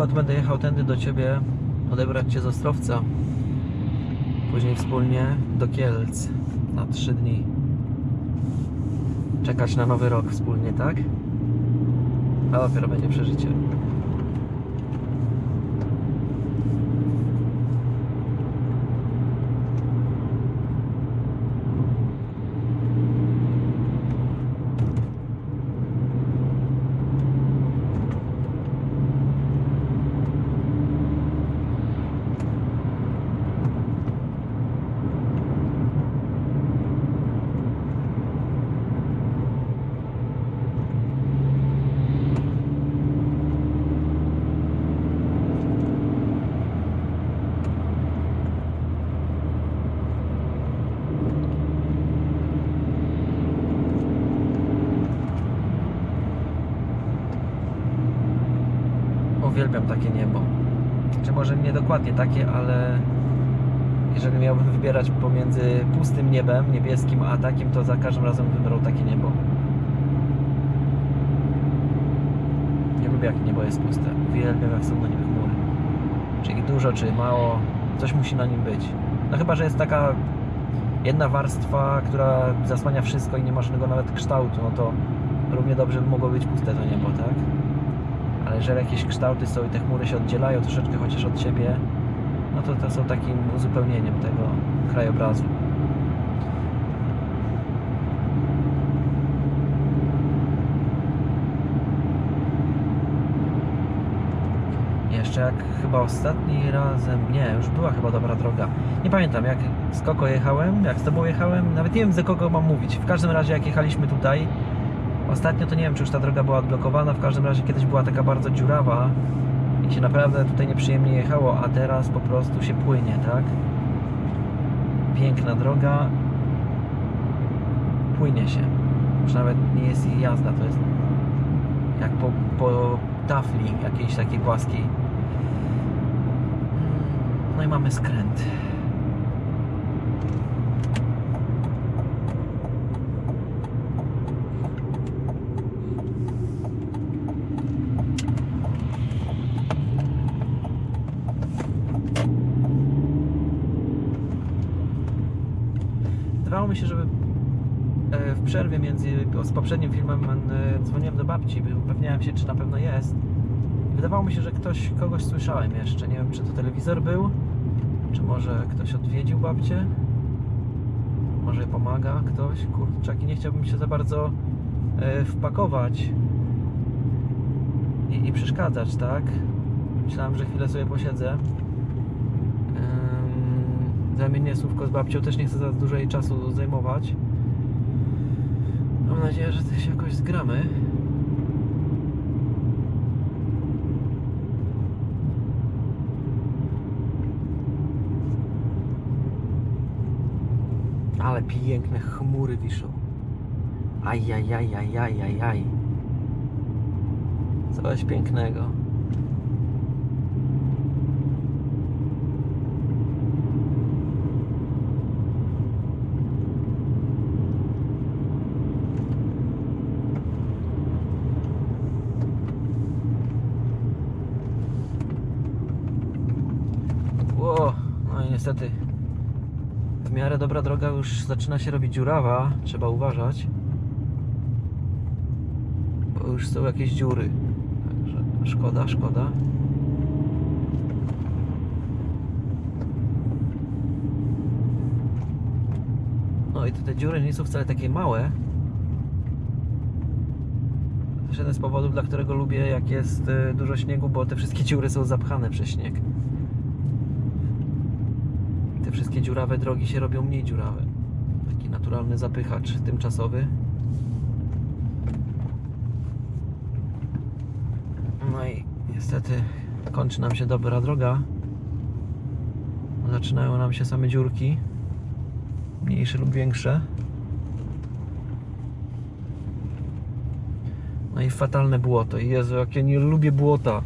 Kokot będę jechał tędy do ciebie odebrać cię z Ostrowca. Później wspólnie do Kielc na 3 dni. Czekać na nowy rok wspólnie, tak? A dopiero będzie przeżycie. Uwielbiam takie niebo. Czy może nie dokładnie takie, ale jeżeli miałbym wybierać pomiędzy pustym niebem, niebieskim, a takim, to za każdym razem wybrał takie niebo. Nie lubię jak niebo jest puste. Uwielbiam jak są na nim chmury. Czy ich dużo, czy mało, coś musi na nim być. No chyba, że jest taka jedna warstwa, która zasłania wszystko i nie ma żadnego nawet kształtu, no to równie dobrze by mogło być puste to niebo, jeżeli jakieś kształty są i te chmury się oddzielają troszeczkę chociaż od siebie, no to to są takim uzupełnieniem tego krajobrazu. Jeszcze jak chyba ostatni razem, nie, już była chyba dobra droga. Nie pamiętam, jak z Koko jechałem, jak z Tobą jechałem, nawet nie wiem, za kogo mam mówić. W każdym razie, jak jechaliśmy tutaj, Ostatnio to nie wiem, czy już ta droga była odblokowana, w każdym razie kiedyś była taka bardzo dziurawa i się naprawdę tutaj nieprzyjemnie jechało, a teraz po prostu się płynie, tak? Piękna droga, płynie się. Już nawet nie jest jej jazda, to jest jak po, po tafli jakiejś takiej płaskiej. No i mamy skręt. Wydawało mi się, że e, w przerwie między z poprzednim filmem e, dzwoniłem do babci, upewniałem się, czy na pewno jest. Wydawało mi się, że ktoś, kogoś słyszałem jeszcze. Nie wiem, czy to telewizor był, czy może ktoś odwiedził babcię. Może pomaga ktoś, kurczak. I nie chciałbym się za bardzo e, wpakować i, i przeszkadzać, tak? Myślałem, że chwilę sobie posiedzę. Zamienię słówko z babcią, też nie chcę za dużo jej czasu zajmować. Mam nadzieję, że się jakoś zgramy. Ale piękne chmury wiszą. Ajajajajajajaj. Coś pięknego. Ło, no i niestety w miarę dobra droga już zaczyna się robić dziurawa, trzeba uważać. Bo już są jakieś dziury. Także szkoda, szkoda. No i te, dziury nie są wcale takie małe. To jest jeden z powodów, dla którego lubię jak jest y, dużo śniegu, bo te wszystkie dziury są zapchane przez śnieg te wszystkie dziurawe drogi się robią mniej dziurawe. Taki naturalny zapychacz tymczasowy. No i niestety kończy nam się dobra droga. Zaczynają nam się same dziurki, mniejsze lub większe. No i fatalne błoto. Jezu, jak ja nie lubię błota.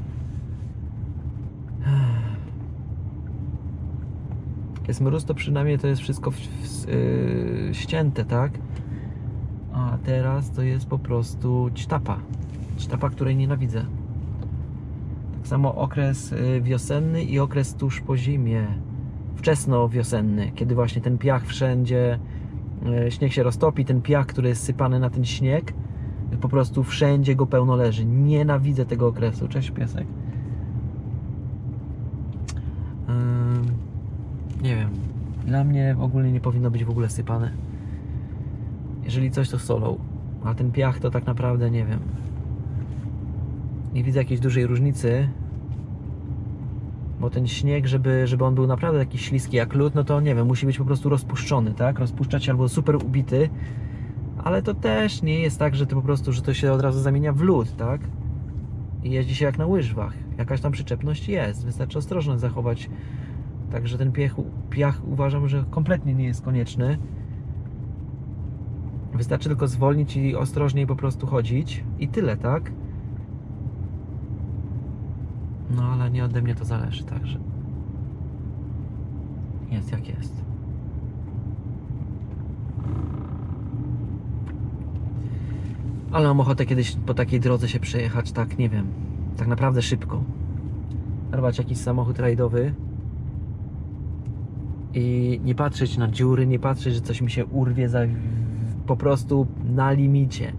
Jest mróz, to przynajmniej to jest wszystko w, w, yy, ścięte, tak? A teraz to jest po prostu ćtapa. Ćtapa, której nienawidzę. Tak samo okres y, wiosenny i okres tuż po zimie. Wczesno wiosenny, kiedy właśnie ten piach wszędzie, y, śnieg się roztopi, ten piach, który jest sypany na ten śnieg, po prostu wszędzie go pełno leży. Nienawidzę tego okresu. Cześć piesek. Ym, nie wiem. Dla mnie ogólnie nie powinno być w ogóle sypane. Jeżeli coś to solą, a ten piach to tak naprawdę nie wiem. Nie widzę jakiejś dużej różnicy. Bo ten śnieg, żeby, żeby on był naprawdę taki śliski jak lód, no to nie wiem, musi być po prostu rozpuszczony, tak? Rozpuszczać się albo super ubity. Ale to też nie jest tak, że to po prostu, że to się od razu zamienia w lód, tak? I jeździ się jak na łyżwach. Jakaś tam przyczepność jest. Wystarczy ostrożność zachować. Także ten piach, piach uważam, że kompletnie nie jest konieczny. Wystarczy tylko zwolnić i ostrożniej po prostu chodzić. I tyle, tak? No ale nie ode mnie to zależy, także. Jest jak jest. Ale mam ochotę kiedyś po takiej drodze się przejechać, tak, nie wiem, tak naprawdę szybko. Zarwać jakiś samochód rajdowy i nie patrzeć na dziury, nie patrzeć, że coś mi się urwie, za, po prostu na limicie.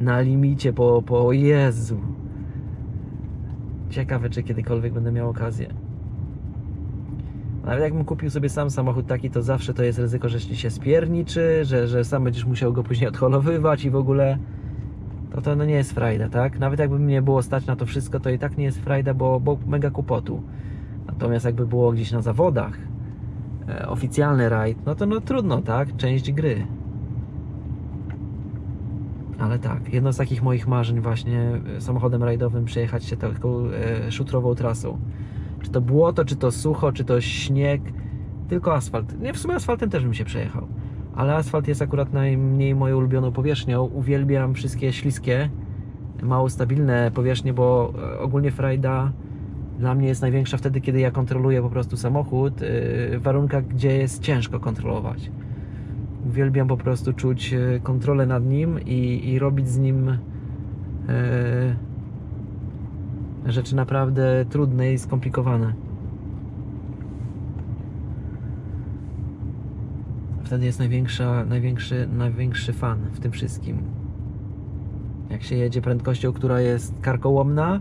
Na limicie, po, po Jezu. Ciekawe, czy kiedykolwiek będę miał okazję. Nawet jakbym kupił sobie sam samochód taki, to zawsze to jest ryzyko, że się spierniczy, że, że sam będziesz musiał go później odholowywać i w ogóle to to no nie jest frajda, tak? Nawet jakby mnie było stać na to wszystko, to i tak nie jest frajda, bo, bo mega kłopotu. Natomiast jakby było gdzieś na zawodach, e, oficjalny rajd, no to no trudno, tak? Część gry. Ale tak, jedno z takich moich marzeń właśnie e, samochodem rajdowym przejechać się taką e, szutrową trasą. Czy to błoto, czy to sucho, czy to śnieg, tylko asfalt. Nie, w sumie asfaltem też bym się przejechał. Ale asfalt jest akurat najmniej moją ulubioną powierzchnią. Uwielbiam wszystkie śliskie, mało stabilne powierzchnie, bo e, ogólnie frajda dla mnie jest największa wtedy, kiedy ja kontroluję po prostu samochód e, w warunkach, gdzie jest ciężko kontrolować. Uwielbiam po prostu czuć e, kontrolę nad nim i, i robić z nim e, rzeczy naprawdę trudne i skomplikowane. Wtedy jest największa, największy, największy fan w tym wszystkim. Jak się jedzie prędkością, która jest karkołomna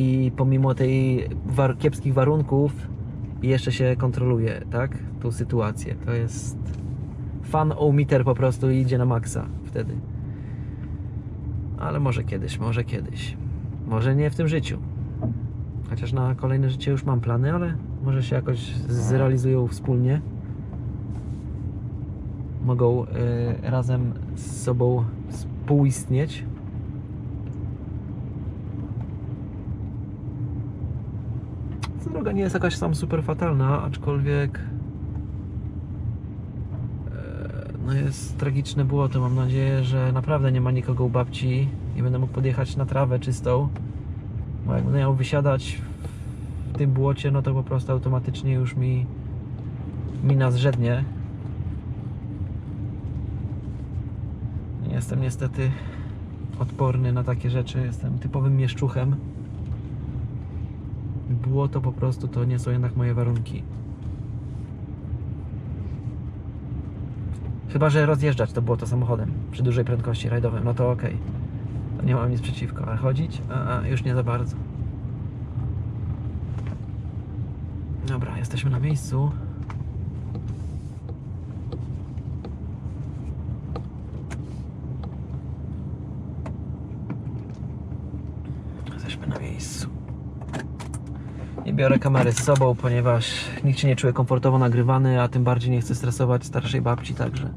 i pomimo tej war kiepskich warunków jeszcze się kontroluje, tak? Tą sytuację. To jest fan o-meter po prostu idzie na maksa wtedy. Ale może kiedyś, może kiedyś. Może nie w tym życiu. Chociaż na kolejne życie już mam plany, ale może się jakoś zrealizują wspólnie. Mogą y, razem z sobą współistnieć. Ta droga nie jest jakaś tam super fatalna, aczkolwiek e, no jest tragiczne błoto. Mam nadzieję, że naprawdę nie ma nikogo u babci i będę mógł podjechać na trawę czystą. Bo jak będę miał wysiadać w tym błocie, no to po prostu automatycznie już mi mina zrzednie. Nie Jestem niestety odporny na takie rzeczy. Jestem typowym mieszczuchem. Błoto po prostu to nie są jednak moje warunki. Chyba, że rozjeżdżać to było to samochodem przy dużej prędkości rajdowym, no to okej. To nie mam nic przeciwko, ale chodzić? A, a, już nie za bardzo. Dobra, jesteśmy na miejscu. Jesteśmy na miejscu. Nie biorę kamery z sobą, ponieważ nikt się nie czuje komfortowo nagrywany, a tym bardziej nie chcę stresować starszej babci, także.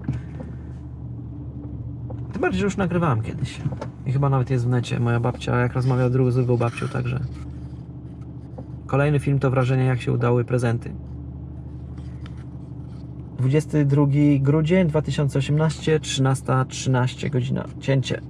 Tym bardziej, że już nagrywałem kiedyś. I chyba nawet jest w necie. Moja babcia, jak rozmawia drugą z drugą babcią, także. Kolejny film to wrażenie, jak się udały prezenty. 22 grudzień 2018, 13.13 godzina. Cięcie.